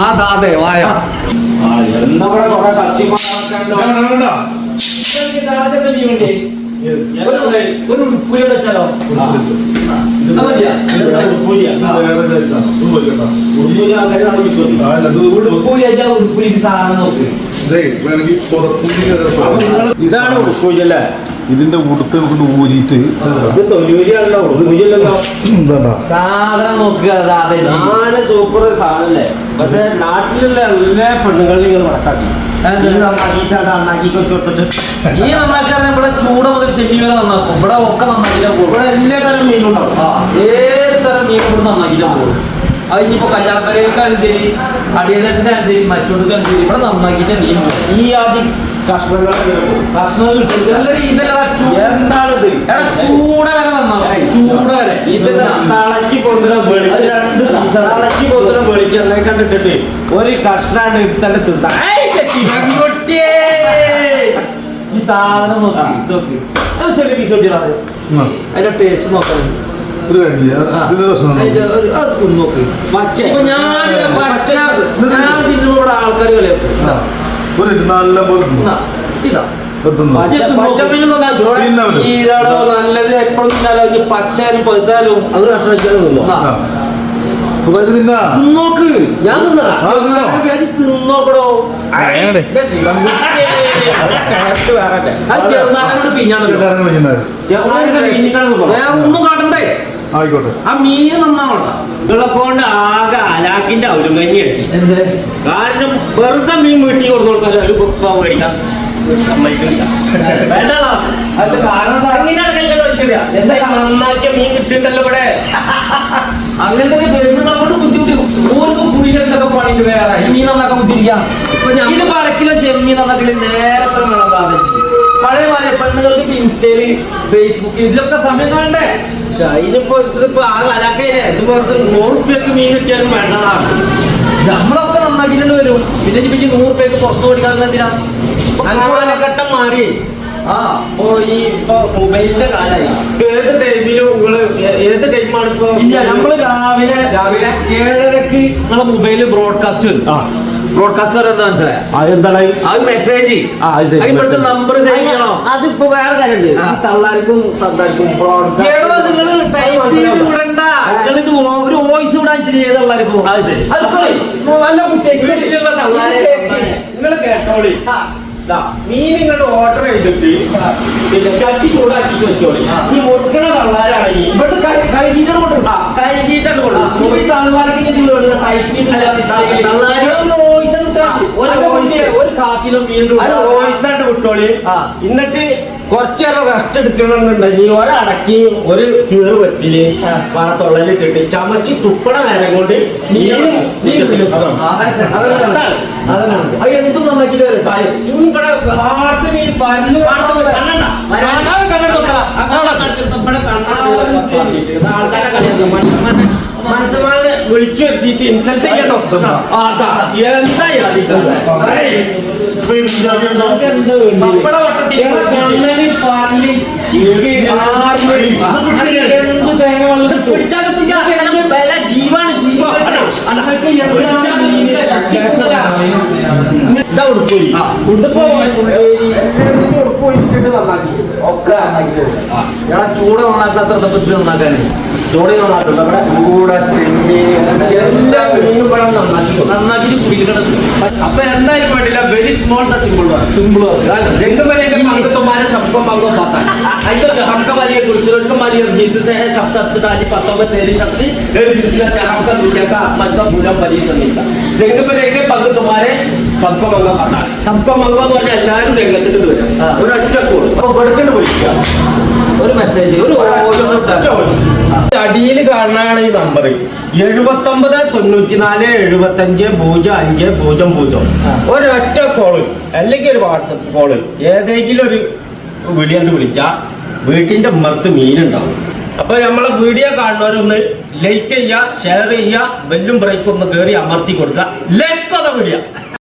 ആ താതെ വായ. ഒരു വെച്ചാലോ? ഇതാണ് സാധനം. ഇതിന്റെ ഉടുത്ത് കൊണ്ട് ഊരിയിട്ട് സൂപ്പർ സാധനല്ലേ? പക്ഷെ നാട്ടിലുള്ള എല്ലാ പെണ്ണുങ്ങളും നിങ്ങൾ ഈ നന്നാക്കാൻ ഇവിടെ ചൂട മുതൽ ചെമ്മി വരെ നന്നാക്കും. ഇവിടെ ഒക്കെ നന്നാക്കില്ല ഇവിടെ എല്ലാ തരം മീനുണ്ടാവും ഏത് തരം മീൻ ഇവിടെ നന്നാക്കില്ല പോകും അത് ഇനിയിപ്പോ കല്യാണപ്പരക്കാരും ശരി അടിയതത്തിനാണ് ശരി മറ്റൊടുക്കാനും ശരി. ഇവിടെ നന്നാക്കിയിട്ട് മീൻ ഈ ആദ്യം എന്താണിത്? ചൂട വരെ നന്നാക്കും ചൂട വരെ. ഇത് തളക്കി പൊന്തുന്ന വെളിച്ചം തളക്കി പൊന്തുന്ന വെളിച്ചെണ്ണ കണ്ടിട്ടിട്ട് ഒരു കഷ്ണാണ് എടുത്തിട്ട് ഈ സാധനം നോക്കി നോക്ക് അത് ചെറിയ പീസ് കൊട്ടിയാ അതിന്റെ ടേസ്റ്റ് നോക്കാം. ഒരു ഞാൻ ആൾക്കാർ കളിയാക്കും. ഒരു നല്ല പോലെ. ഇതാ. ഇതാടോ നല്ലത് എപ്പോഴും തിന്നാലോ? പച്ചാലും പഴുത്താലും അത് കഷ്ണം വെച്ചാലും തിന്നോ. സുഖമായിട്ട് തിന്നാ? തിന്നോക്ക്. ഞാൻ തിന്നോക്കടോ. ചെറുനാരങ്ങ പിഴിഞ്ഞിട്ടാണ് തിന്നോ. വേറെ ഒന്നും കാട്ടണ്ടേ? ആയിക്കോട്ടെ. ആ മീൻ നന്നാവണ്ട ഇളക്കൊണ്ട് ആകെ അലാക്കിന്റെ അവരും കഞ്ഞി അടിച്ചു കാരണം വെറുതെ മീൻ വീട്ടിൽ കൊടുത്തു കൊടുത്താൽ ഒരു കുപ്പ മേടിക്കാം നന്നാക്കിയ മീൻ ഇവിടെ. അങ്ങനെ തന്നെ പെരുന്നാളോട് ബുദ്ധിമുട്ടി. ഓർക്ക് കുടിയിലൊക്കെ പണിയിട്ട് വേറെ. ഈ മീൻ നന്നാക്കാൻ ഇത് പഴക്കിലോ ചെമ്മീൻ നന്നാക്കൽ നേരത്തെ വേണം പഴയ മാതിരി പെണ്ണുങ്ങൾക്ക് ഇൻസ്റ്റയിൽ ഫേസ്ബുക്കിൽ ഇതിലൊക്കെ സമയം കാണണ്ടേ? അതിനിപ്പോ ഇതിപ്പോ ആ കലാക്കയിലെ ഇത് പുറത്ത് നൂറ് റുപ്യക്ക് മീൻ കിട്ടിയാലും വേണ്ടതാണ്. നമ്മളൊക്കെ വരും. പുറത്തു കൊടുക്കാൻ എന്തിനാ? കാലഘട്ടം മാറി. ആ ഇപ്പോ ഈ ഇപ്പൊ മൊബൈലിന്റെ കാലായി. ഏത് ടൈമിലും നിങ്ങൾ ഏത് ടൈമാണ് ഇപ്പൊ ഇല്ല നമ്മൾ രാവിലെ രാവിലെ ഏഴരക്ക് നമ്മളെ മൊബൈലിൽ ബ്രോഡ്കാസ്റ്റ് വരും. ആ. ബ്രോഡ്കാസ്റ്റ് മനസ്സിലായ? അത് മെസ്സേജ് ഇപ്പോഴത്തെ. നമ്പർ സേവ് ചെയ്യണോ? അതിപ്പോ വേറെ കാര്യം തള്ളാർക്കും തള്ളാർക്കും തള്ളാർക്കും ചെയ്ത് ഒരു വോയിസ് അത് ശരി. നല്ല നിങ്ങൾ കേട്ടോളി. ദാ, മീൻ ഇങ്ങോട്ട് ഓർഡർ ചെയ്തിട്ട് പിന്നെ ചട്ടി ചൂടാക്കിട്ട് വെച്ചോളി. ഈ മുറുക്കണ തള്ളാരാണെങ്കിൽ ഇവിടുത്തെ കഴുകിയിട്ടാണ് കഴുകിയിട്ടാണ് ഒരു ഒരു ഒരു കാക്കിലും വീണ്ടും അത് വോയിസ് ആയിട്ട് വിട്ടോളി ആ. കുറച്ചേരം റെസ്റ്റ് എടുക്കണമെന്നുണ്ടെങ്കിൽ ഒരടക്കി ഒരു കീറ് പറ്റിൽ. കിട്ടി ചമച്ച് തുപ്പണ നേരം കൊണ്ട് നീരും എന്തും വരട്ടെ. ഇവിടെ വാർത്ത മീൻ ആൾക്കാരെ കളിയാക്കും. മനുഷ്യന്മാരെ വിളിച്ചു എത്തിയിട്ട് ഇൻസൾട്ട് ചെയ്യണോ. അതാ. എന്താ? പപ്പട വട്ടത്തിൽ ചൂട നന്നാക്കാത്ത ഇത് നന്നാക്കാൻ നന്നാക്കില്ല. ഇവിടെ ചൂട ചെമ്മീൻ എല്ലാ മീനും പഴം നന്നാക്കി. നന്നാക്കി കുടിക്കണം അപ്പൊ എന്തായാലും വേണ്ടില്ല. Very small the simple simple रंग बनेगा मांगो तुम्हारे सबको मांगो पता है आई तो जहां का वाली गुलशन का वाली जिससे है सब सबसे डाली पत्तों में तेरी सबसे तेरी सिलसिला जहां का दुनिया का आसमान का पूरा बली समीर का रंग बनेगा पग तुम्हारे सबको मांगो पता है सबको मांगो എന്ന് പറഞ്ഞാൽ എല്ലാവരും രംഗത്തിട്ട് വരും ആ. ഒരു ഒറ്റ കോൾ അപ്പൊ വെടുക്കണ്ട് വിളിക്കുക ഒരു മെസ്സേജ് ഒരു അടിയിൽ കാണാനാണ് ഈ നമ്പർ എഴുപത്തി ഒമ്പത് തൊണ്ണൂറ്റി നാല് എഴുപത്തി അഞ്ച് പൂജ്യം അഞ്ച് പൂജ്യം. പൂജ്യം ഒരൊറ്റ കോൾ അല്ലെങ്കിൽ ഒരു വാട്സപ്പ് കോൾ ഏതെങ്കിലും ഒരു വിളിയണ്ട് വിളിച്ചാൽ വീട്ടിന്റെ ഉമ്മർത്ത് മീനുണ്ടാവും അപ്പൊ നമ്മളെ വീഡിയോ കാണുന്നവരൊന്ന് ലൈക്ക് ചെയ്യുക ഷെയർ ചെയ്യുക ബെല്ലും ബ്രേക്കും ഒന്ന് കയറി അമർത്തി കൊടുക്കുക. Less video